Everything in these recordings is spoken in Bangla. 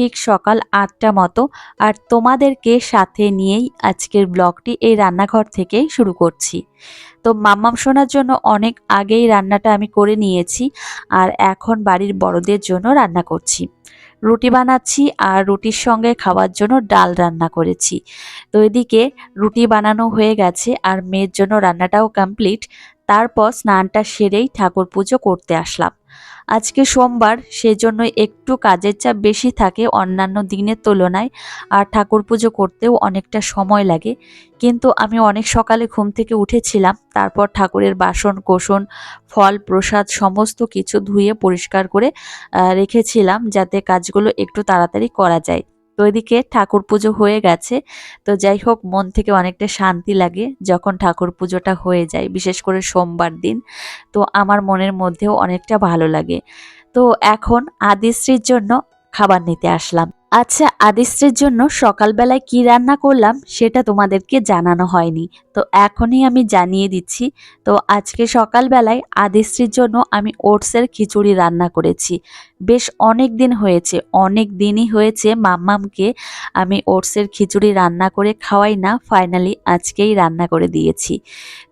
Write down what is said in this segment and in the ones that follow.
ঠিক সকাল আটটা মতো। আর তোমাদেরকে সাথে নিয়েই আজকের ব্লগটি এই রান্নাঘর থেকেই শুরু করছি। তো মাম্মাম শোনার জন্য অনেক আগেই রান্নাটা আমি করে নিয়েছি আর এখন বাড়ির বড়দের জন্য রান্না করছি। রুটি বানাচ্ছি আর রুটির সঙ্গে খাওয়ার জন্য ডাল রান্না করেছি। তো এদিকে রুটি বানানো হয়ে গেছে আর মেয়ের জন্য রান্নাটাও কমপ্লিট। তারপর স্নানটা সেরেই ঠাকুর পুজো করতে আসলাম। আজকে সোমবার সেজন্য একটু কাজের চাপ বেশি থাকে অন্যান্য দিনের তুলনায়, আর ঠাকুর পুজো করতেও অনেকটা সময় লাগে। কিন্তু আমি অনেক সকালে ঘুম থেকে উঠেছিলাম, তারপর ঠাকুরের বাসন, কোষণ, ফল, প্রসাদ সমস্ত কিছু ধুয়ে পরিষ্কার করে রেখেছিলাম যাতে কাজগুলো একটু তাড়াতাড়ি করা যায়। তো এদিকে ঠাকুর পুজো হয়ে গেছে। তো যাই হোক, মন থেকে অনেকটা শান্তি লাগে যখন ঠাকুর পুজোটা হয়ে যায়, বিশেষ করে সোমবার দিন। তো আমার মনের মধ্যেও অনেকটা ভালো লাগে। তো এখন আদিশ্রীর জন্য খাবার নিতে আসলাম। আচ্ছা আদিশ্রীর জন্য সকালবেলায় কি রান্না করলাম সেটা তোমাদেরকে জানানো হয়নি। তো এখনই আমি জানিয়ে দিচ্ছি। তো আজকে সকালবেলায় আদিশ্রীর জন্য আমি ওটসের খিচুড়ি রান্না করেছি। বেশ অনেক দিন হয়েছে, অনেক দিনই হয়েছে মাম্মামকে আমি ওটসের খিচুড়ি রান্না করে খাওয়াই না ফাইনালি আজকেই রান্না করে দিয়েছি।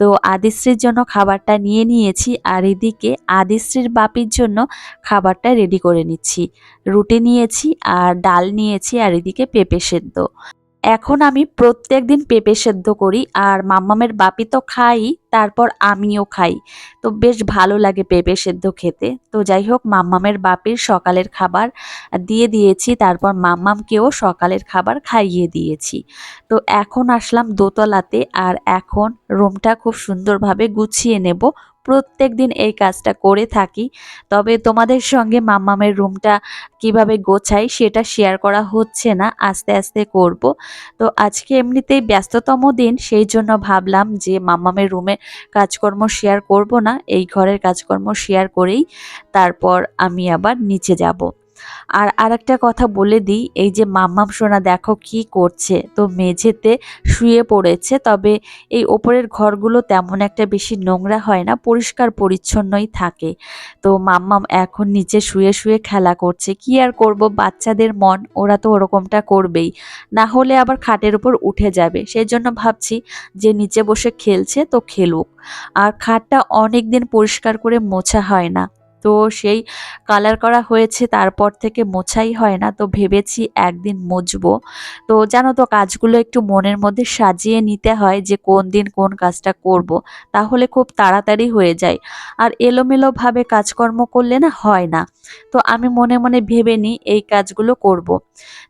তো আদিশ্রীর জন্য খাবারটা নিয়ে নিয়েছি আর এদিকে আদিশ্রীর বাপির জন্য খাবারটা রেডি করে নিচ্ছি। রুটি নিয়েছি আর ডাল নিয়েছি আর এদিকে পেঁপে সেদ্ধ। এখন আমি প্রত্যেক দিন পেঁপে সেদ্ধ করি আর মাম্মামের বাপি তো খাই তারপর আমিও খাই। তো বেশ ভালো লাগে পেঁপে সেদ্ধ খেতে। তো যাই হোক মাম্মামের বাপির সকালের খাবার দিয়ে দিয়েছি, তারপর মাম্মামকেও সকালের খাবার খাইয়ে দিয়েছি। তো এখন আসলাম দোতলাতে আর এখন রুমটা খুব সুন্দরভাবে গুছিয়ে নেব। প্রত্যেক দিন এই কাজটা করে থাকি। তবে তোমাদের সঙ্গে মাম্মামের রুমটা কীভাবে গোছাই সেটা শেয়ার করা হচ্ছে না, আস্তে আস্তে করব। তো আজকে এমনিতেই ব্যস্ততম দিন, সেই জন্য ভাবলাম যে মাম্মামের রুমে কাজকর্ম শেয়ার করব না এই ঘরের কাজকর্ম শেয়ার করেই তারপর আমি আবার নিচে যাব। আর আরেকটা কথা বলে দিই, এই যে মাম্মাম সোনা দেখো কি করছে। তো মেঝেতে শুয়ে পড়েছে, তবে এই ওপরের ঘরগুলো তেমন একটা বেশি নোংরা হয় না, পরিষ্কার পরিচ্ছন্নই থাকে। তো মাম্মাম এখন নিচে শুয়ে শুয়ে খেলা করছে, কি আর করব, বাচ্চাদের মন, ওরা তো ওরকমটা করবেই। না হলে আবার খাটের উপর উঠে যাবে সেই জন্য ভাবছি যে নিচে বসে খেলছে তো খেলুক। আর খাটটা অনেক দিন পরিষ্কার করে মোছা হয় না। তো সেই কালার করা হয়েছে, তারপর থেকে মোছাই হয় না, তো ভেবেছি একদিন মুছবো তো জানো তো কাজগুলো একটু মনের মধ্যে সাজিয়ে নিতে হয় যে কোন দিন কোন কাজটা করব। তাহলে খুব তাড়াতাড়ি হয়ে যায় আর এলোমেলোভাবে কাজকর্ম করলে না হয় না, তো আমি মনে মনে ভেবে নিই এই কাজগুলো করব।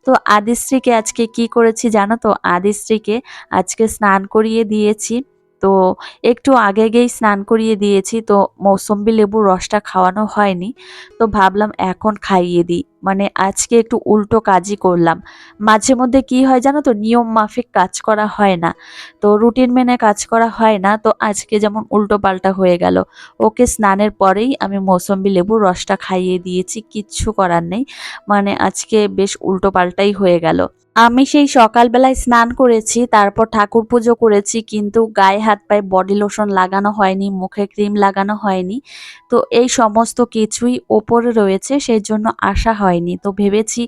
তো আদিশ্রীকে আজকে কি করেছি জানো তো আদিশ্রীকে আজকে স্নান করিয়ে দিয়েছি তো একটু আগে গেই স্নান করিয়ে দিয়েছি, তো মৌসম্বি লেবুর রসটা খাওয়ানো হয়নি, তো ভাবলাম এখন খাইয়ে দিই। মানে আজকে একটু উল্টো কাজই করলাম। মাঝে মধ্যে কি হয় জানো তো, নিয়ম মাফিক কাজ করা হয় না। তো রুটিন মেনে কাজ করা হয় না। তো আজকে যেমন উল্টো পাল্টা হয়ে গেল। ওকে স্নানের পরেই আমি মৌসম্বি লেবুর রসটা খাইয়ে দিয়েছি, কিচ্ছু করার নেই। মানে আজকে বেশ উল্টো পাল্টাই হয়ে গেল। আমি সেই সকালবেলায় স্নান করেছি, তারপর ঠাকুর পুজো করেছি, কিন্তু গায়ে হাত পায়ে বডি লোশন লাগানো হয়নি, মুখে ক্রিম লাগানো হয়নি। তো এই সমস্ত কিছুই ওপরে রয়েছে, সেই জন্য আসা হয়নি। তো ভেবেছি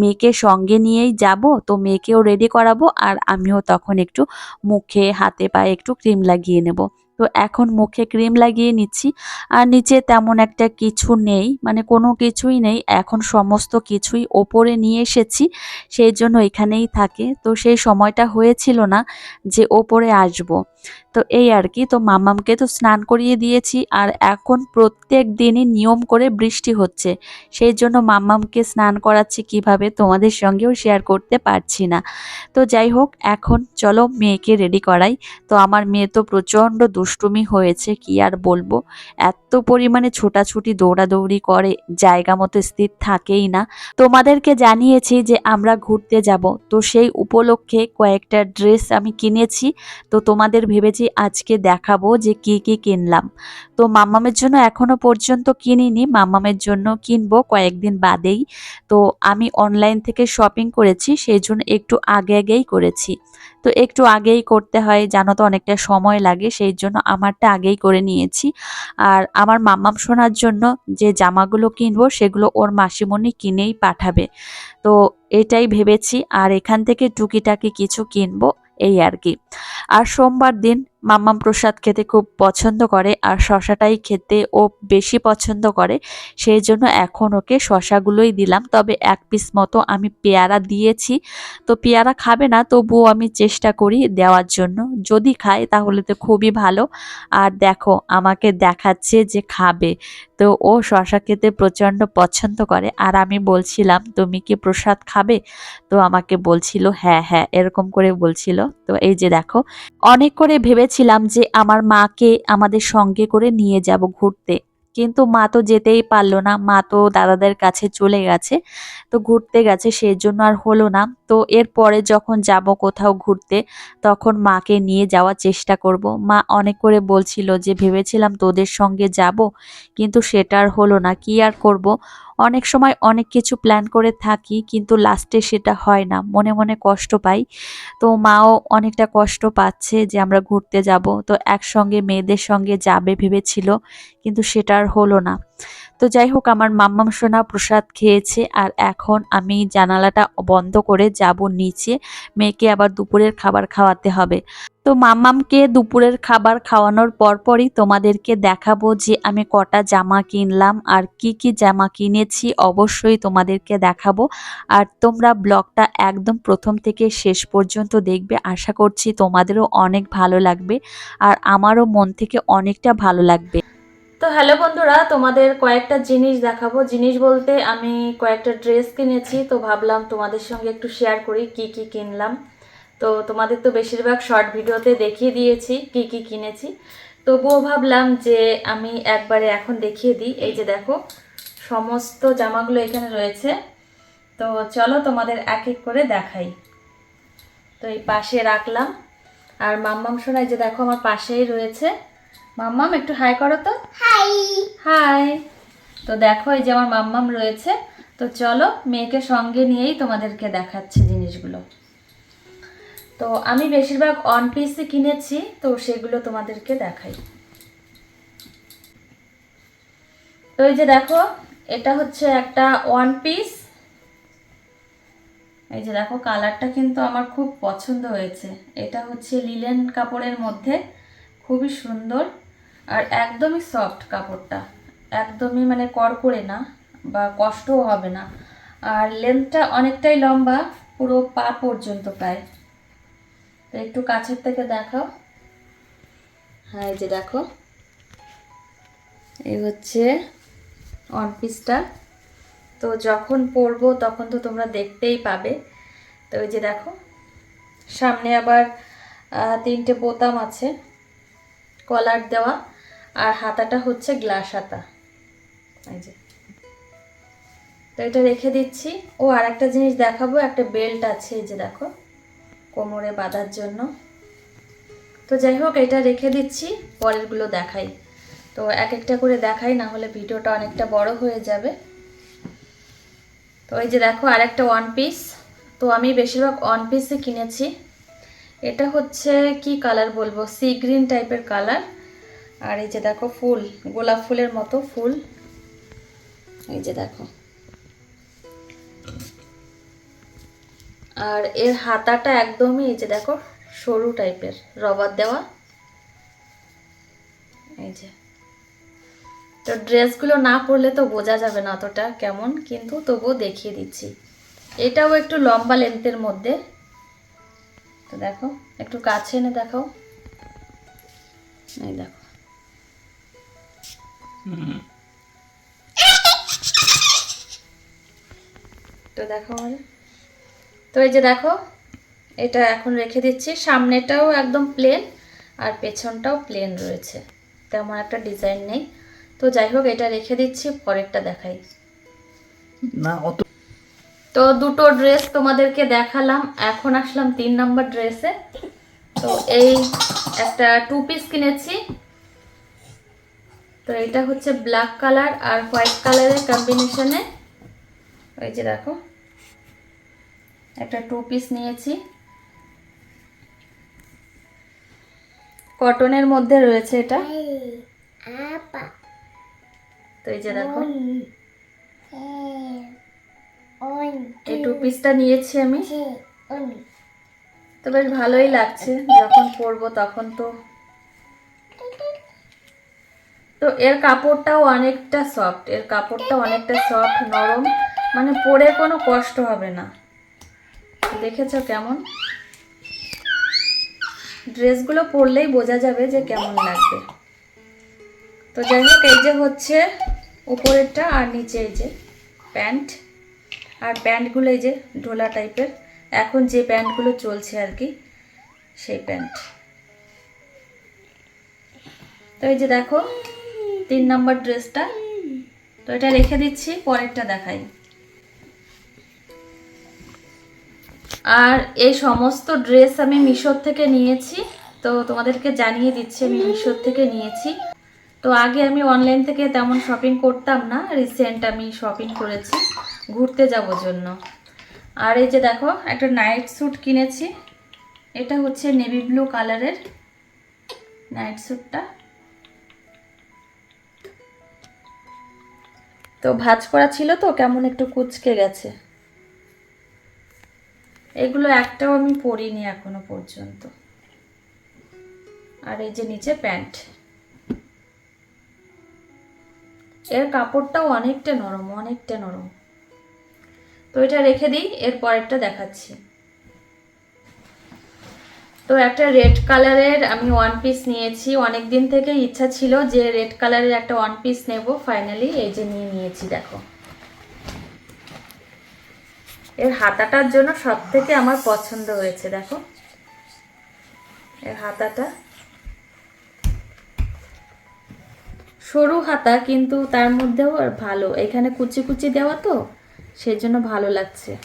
মেয়েকে সঙ্গে নিয়েই যাব, তো মেয়েকেও রেডি করাবো আর আমিও তখন একটু মুখে হাতে পায়ে একটু ক্রিম লাগিয়ে নেব। তো এখন মুখে ক্রিম লাগিয়ে নিচ্ছি। আর নিচে তেমন একটা কিছু নেই মানে কোনো কিছুই নেই। এখন সমস্ত কিছুই ওপরে নিয়ে এসেছি, সেই জন্য এখানেই থাকে। তো সেই সময়টা হয়েছিল না যে ওপরে আসব। তো এই আর কি, তো মামামকে তো স্নান করিয়ে দিয়েছি আর এখন প্রত্যেক দিনই নিয়ম করে বৃষ্টি হচ্ছে। সেই জন্য মাম্মামকে স্নান করাচ্ছি কীভাবে তোমাদের সঙ্গেও শেয়ার করতে পারছি না। তো যাই হোক, এখন চলো মেয়েকে রেডি করাই। তো আমার মেয়ে তো প্রচণ্ড দুষ্টুমি হয়েছে, কি আর বলব? এত পরিমাণে ছোটাছুটি, দৌড়াদৌড়ি করে, জায়গা মতো স্থির থাকেই না। তোমাদেরকে জানিয়েছি যে আমরা ঘুরতে যাব। তো সেই উপলক্ষে কয়েকটা ড্রেস আমি কিনেছি। তো তোমাদের ভেবেছি আজকে দেখাবো যে কি কি কিনলাম। তো মাম্মামের জন্য এখনও পর্যন্ত কিনিনি, মাম্মামের জন্য কিনবো কয়েকদিন বাদেই। তো আমি অনলাইন থেকে শপিং করেছি সেই জন্য একটু আগে আগেই করেছি। তো একটু আগেই করতে হয়, জানো তো অনেকটা সময় লাগে সেই জন্য আমারটা আগেই করে নিয়েছি। আর আমার মাম্মাম শোনার জন্য যে জামাগুলো কিনবো, সেগুলো ওর মাসিমণি কিনেই পাঠাবে। তো এটাই ভেবেছি, আর এখান থেকে টুকিটাকি কিছু কিনবো, এই আর কি। আর সোমবার দিন মাম্মাম প্রসাদ খেতে খুব পছন্দ করে আর শশাটাই খেতে ও বেশি পছন্দ করে, সেই জন্য এখন ওকে শশাগুলোই দিলাম। তবে এক পিস মতো আমি পেয়ারা দিয়েছি। তো পেয়ারা খাবে না, তবুও আমি চেষ্টা করি দেওয়ার জন্য। যদি খায় তাহলে তো খুবই ভালো। আর দেখো, আমাকে দেখাচ্ছে যে খাবে। তো ও শশা খেতে প্রচণ্ড পছন্দ করে। আর আমি বলছিলাম, তুমি কি প্রসাদ খাবে? তো আমাকে বলছিল হ্যাঁ হ্যাঁ এরকম করে বলছিল। তো এই যে দেখো, অনেক করে ভেবেছিলাম যে আমার মাকে আমাদের সঙ্গে করে নিয়ে যাব ঘুরতে। কিন্তু মা তো যেতেই পারল না, মা তো দাদাদের কাছে চলে গেছে, তো ঘুরতে গেছে সেই জন্য আর হলো না। তো এরপরে যখন যাব কোথাও ঘুরতে, তখন মাকে নিয়ে যাওয়ার চেষ্টা করব। মা অনেক করে বলছিল যে, ভেবেছিলাম তোদের সঙ্গে যাব, কিন্তু সেটা আর হলো না। কি আর করব? অনেক সময় অনেক কিছু প্ল্যান করে থাকি, কিন্তু লাস্টে সেটা হয় না। মনে মনে কষ্ট পাই। তো মাও অনেকটা কষ্ট পাচ্ছে যে আমরা ঘুরতে যাব। তো একসঙ্গে মেয়েদের সঙ্গে যাবে ভেবেছিল, কিন্তু সেটা আর হলো না। তো যাই হোক, আমার মাম্মাম সোনা প্রসাদ খেয়েছে আর এখন আমি জানালাটা বন্ধ করে যাব নিচে। মেয়েকে আবার দুপুরের খাবার খাওয়াতে হবে। তো মাম্মামকে দুপুরের খাবার খাওয়ানোর পরপরই তোমাদেরকে দেখাবো যে আমি কটা জামা কিনলাম আর কি কি জামা কিনেছি অবশ্যই তোমাদেরকে দেখাবো। আর তোমরা ব্লগটা একদম প্রথম থেকে শেষ পর্যন্ত দেখবে। আশা করছি তোমাদেরও অনেক ভালো লাগবে আর আমারও মন থেকে অনেকটা ভালো লাগবে। তো হ্যালো বন্ধুরা, তোমাদের কয়েকটা জিনিস দেখাবো। জিনিস বলতে আমি কয়েকটা ড্রেস কিনেছি, তো ভাবলাম তোমাদের সঙ্গে একটু শেয়ার করি, কি কি কিনলাম। তো তোমাদের তো বেশিরভাগ শর্ট ভিডিওতে দেখিয়ে দিয়েছি, কি কি কিনেছি। তবুও ভাবলাম যে আমি একবারে এখন দেখিয়ে দিই। এই যে দেখো, সমস্ত জামাগুলো এখানে রয়েছে। তো চলো তোমাদের এক এক করে দেখাই। তো এই পাশে রাখলাম। আর মাম্মাম শোনাই যে দেখো, আমার পাশেই রয়েছে। মাম্মাম একটু হাই করো তো। হাই হাই তো দেখো এই যে আমার মাম্মাম রয়েছে। তো চলো মেয়েকে সঙ্গে নিয়েই তোমাদেরকে দেখাচ্ছি জিনিসগুলো। তো আমি বেশিরভাগ অন পিসই কিনেছি তো সেগুলো তোমাদেরকে দেখাই। তো এই যে দেখো এটা হচ্ছে একটা ওয়ান পিস এই যে দেখো কালারটা কিন্তু আমার খুব পছন্দ হয়েছে। এটা হচ্ছে লিলেন কাপড়ের মধ্যে। খুবই সুন্দর আর একদমই সফট কাপড়টা। একদমই মানে কড়কড়ে না বা কষ্টও হবে না। আর লেন্থটা অনেকটাই লম্বা, পুরো পা পর্যন্ত প্রায়। তো একটু কাছের থেকে দেখাও। হ্যাঁ এই যে দেখো। এই হচ্ছে ওয়ান পিসটা তো যখন পরবো তখন তো তোমরা দেখতেই পাবে। তো ওই যে দেখো, সামনে আবার তিনটে বোতাম আছে। কলার দেওয়া, আর হাতাটা হচ্ছে গ্লাস হাতা। এই যে। তো এটা রেখে দিচ্ছি। ও আর একটা জিনিস দেখাবো, একটা বেল্ট আছে, এই যে দেখো, কোমরে বাঁধার জন্য। তো যাই হোক, এটা রেখে দিচ্ছি, পরেরগুলো দেখাই। তো এক একটা করে দেখাই, না হলে ভিডিওটা অনেকটা বড় হয়ে যাবে। তো এই যে দেখো আর একটা ওয়ান পিস তো আমি বেশিরভাগ ওয়ান পিসই কিনেছি। এটা হচ্ছে কি কালার বলব? সি গ্রিন টাইপের কালার। আর এই যে দেখো ফুল, গোলাপ ফুলের মতো ফুল। এই যে দেখো। আর এর হাতাটা একদমই এই যে দেখো, সরু টাইপের, রবার দেওয়া। এই যে। তো ড্রেসগুলো না পরলে তো বোঝা যাবে না অতটা কেমন, কিন্তু তবুও দেখিয়ে দিচ্ছি। এটাও একটু লম্বা লেন্থের মধ্যে। তো দেখো, একটু কাছে এনে দেখাও। এই দেখো। তো দেখো তো এই যে দেখো, এটা এখন রেখে দিচ্ছি। সামনেটাও একদম প্লেন আর পেছনটাও প্লেন রয়েছে। তেমন একটা ডিজাইন নেই। তো যাই হোক, এটা রেখে দিচ্ছি, পরেরটা দেখাই। না, অত তো দুটো ড্রেস তোমাদেরকে দেখালাম। এখন আসলাম তিন নম্বর ড্রেসে তো এই একটা টু পিস কিনেছি। তো এটা হচ্ছে ব্ল্যাক কালার আর হোয়াইট কালারের কম্বিনেশনে ওই যে দেখো। একটা টু পিস নিয়েছি। কটনের মধ্যে রয়েছে এটা। তো এই যে দেখো। এই টু পিসটা নিয়েছি আমি। তো বেশ ভালোই লাগছে যখন পরবো তখন তো। তো এর কাপড়টাও অনেকটা সফট এর কাপড়টা অনেকটা সফট নরম মানে পরে কোনো কষ্ট হবে না। দেখেছ কেমন? ড্রেসগুলো পরলেই বোঝা যাবে যে কেমন লাগবে। তো যাই হোক এই যে হচ্ছে উপরেরটা আর নিচে এই যে প্যান্ট। আর প্যান্টগুলো এই যে ঢোলা টাইপের, এখন যে প্যান্টগুলো চলছে আর কি, সেই প্যান্ট। তো এই যে দেখো, তিন নম্বর ড্রেসটা। তো এটা রেখে দিচ্ছি, পরেরটা দেখাই। আর এই সমস্ত ড্রেস আমি মিশোর থেকে নিয়েছি, তো তোমাদেরকে জানিয়ে দিচ্ছি, আমি মিশোর থেকে নিয়েছি। তো আগে আমি অনলাইন থেকে তেমন শপিং করতাম না রিসেন্ট আমি শপিং করেছি। ঘুরতে যাব জন্য। আর এই যে দেখো, একটা নাইট স্যুট কিনেছি। এটা হচ্ছে নেভি ব্লু কালারের নাইট স্যুটটা তো ভাজ করা ছিল তো, কেমন একটু কুচকে গেছে। এগুলো একটাও আমি পরিনি এখনও পর্যন্ত। আর এই যে নিচে প্যান্ট। এর কাপড়টাও অনেকটা নরম অনেকটা নরম। তো এটা রেখে দিই, এর পরেরটা দেখাচ্ছি। তো একটা রেড কালারের আমি ওয়ান পিস নিয়েছি। অনেক দিন থেকে ইচ্ছা ছিল যে রেড কালারের একটা ওয়ান পিস নেব ফাইনালি এই যে নিয়ে নিয়েছি, দেখো। এর হাতাটার জন্য সব থেকে আমার পছন্দ হয়েছে, দেখো। এর হাতাটা। সরু হাতা, কিন্তু তার মধ্যেও আর ভালো। এখানে কুচি কুচি দেওয়া তো? সেই জন্য ভালো লাগছে।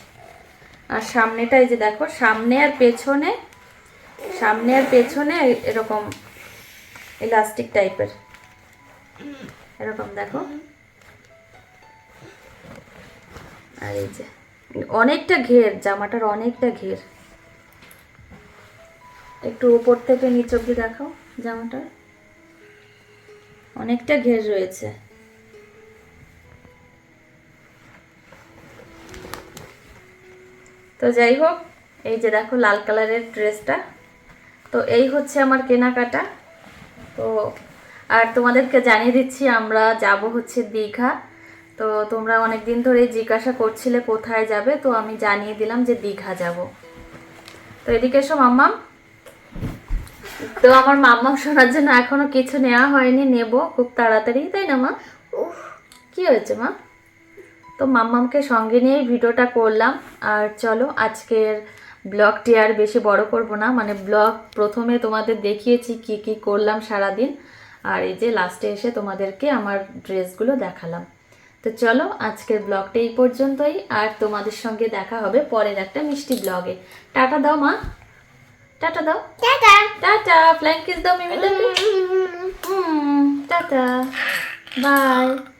আর সামনেটা এই যে দেখো, সামনে আর পেছনে, সামনে আর পেছনে এরকম ইলাস্টিক টাইপের এরকম দেখো। আর এই যে, অনেকটা ঘের, জামাটার অনেকটা ঘের। একটু উপর থেকে নিচ অব্দি দেখাও জামাটার। অনেকটা ঘের রয়েছে। তো যাই হোক, এই যে দেখো লাল কালারের ড্রেসটা। তো এই হচ্ছে আমার কেনাকাটা। তো আর তোমাদেরকে জানিয়ে দিচ্ছি, আমরা যাব হচ্ছে দীঘা। তো তোমরা অনেক দিন ধরে জিজ্ঞাসা করছিলে কোথায় যাবে, তো আমি জানিয়ে দিলাম যে দীঘা যাব। তো এদিকে এসো মাম্মাম। তো আমার মাম্মাম শোনার জন্য এখনও কিছু নেওয়া হয়নি, নেব খুব তাড়াতাড়ি, তাই না মা? কি হয়েছে মা? তো মাম্মামকে সঙ্গে নিয়েই ভিডিওটা করলাম। আর চলো আজকের ব্লগটি আর বেশি বড় করব না। মানে ব্লগ প্রথমে তোমাদের দেখিয়েছি কি কি করলাম সারাদিন। আর এই যে লাস্টে এসে তোমাদেরকে আমার ড্রেসগুলো দেখালাম। তো চলো আজকের ব্লগটা এই পর্যন্তই। আর তোমাদের সঙ্গে দেখা হবে পরের একটা মিষ্টি ব্লগে। টাটা দাও মা। টাটা দাও। টাটা। টাটা। ফ্ল্যাঙ্কিস দাও মিমি দাও। টাটা। বাই